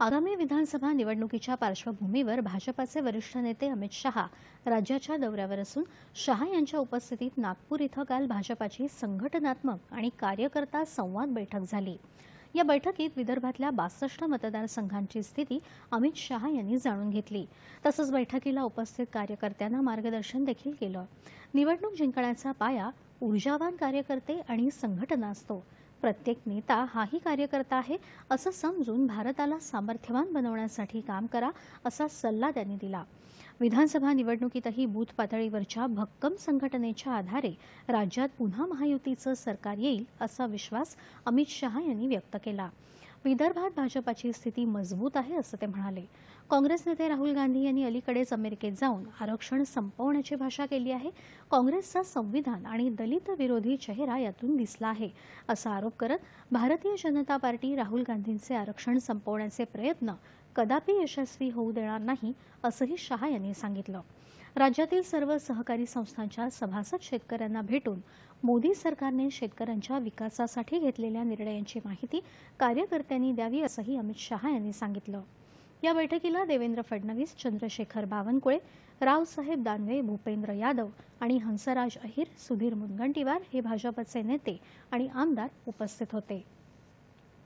आगामी विधानसभा निवडणुकीच्या पार्श्वभूमीवर भाजपाचे वरिष्ठ नेते अमित शहा राज्याच्या दौऱ्यावर असून शहा यांच्या उपस्थितीत नागपूर इथं काल भाजपाची संघटनात्मक आणि कार्यकर्ता संवाद बैठक झाली. या बैठकीत विदर्भातल्या बासष्ट मतदारसंघांची स्थिती अमित शहा यांनी जाणून घेतली. तसंच बैठकीला उपस्थित कार्यकर्त्यांना मार्गदर्शन देखील केलं. निवडणूक जिंकण्याचा पाया ऊर्जावान कार्यकर्ते आणि संघटना असतो. प्रत्येक नेता हाही कार्यकर्ता आहे असं समजून भारताला सामर्थ्यवान बनवण्यासाठी काम करा असा सल्ला त्यांनी दिला. विधानसभा निवडणुकीतही बूथ पातळीवरच्या भक्कम संघटनेच्या आधारे राज्यात पुन्हा महायुतीचं सरकार येईल असा विश्वास अमित शहा यांनी व्यक्त केला. विदर्भात भाजपाची स्थिती मजबूत आहे असं ते म्हणाले. काँग्रेस नेते राहुल गांधी यांनी अलीकडेच अमेरिकेत जाऊन आरक्षण संपवण्याची भाषा केली आहे. काँग्रेसचा संविधान आणि दलित विरोधी चेहरा यातून दिसला आहे असा आरोप करत भारतीय जनता पार्टी राहुल गांधींचे आरक्षण संपवण्याचे प्रयत्न कदापि यशस्वी होऊ देणार नाही असंही शहा यांनी सांगितलं. राज्यातील सर्व सहकारी संस्थांच्या सभासद शेतकऱ्यांना भेटून मोदी सरकारने शेतकऱ्यांच्या विकासासाठी घेतलेल्या निर्णयांची माहिती कार्यकर्त्यांनी द्यावी असंही अमित शहा यांनी सांगितलं. या बैठकीला देवेंद्र फडणवीस चंद्रशेखर बावनकुळे रावसाहेब दानवे भूपेंद्र यादव आणि हंसराज अहिर सुधीर मुनगंटीवार हे भाजपचे नेते आणि आमदार उपस्थित होते.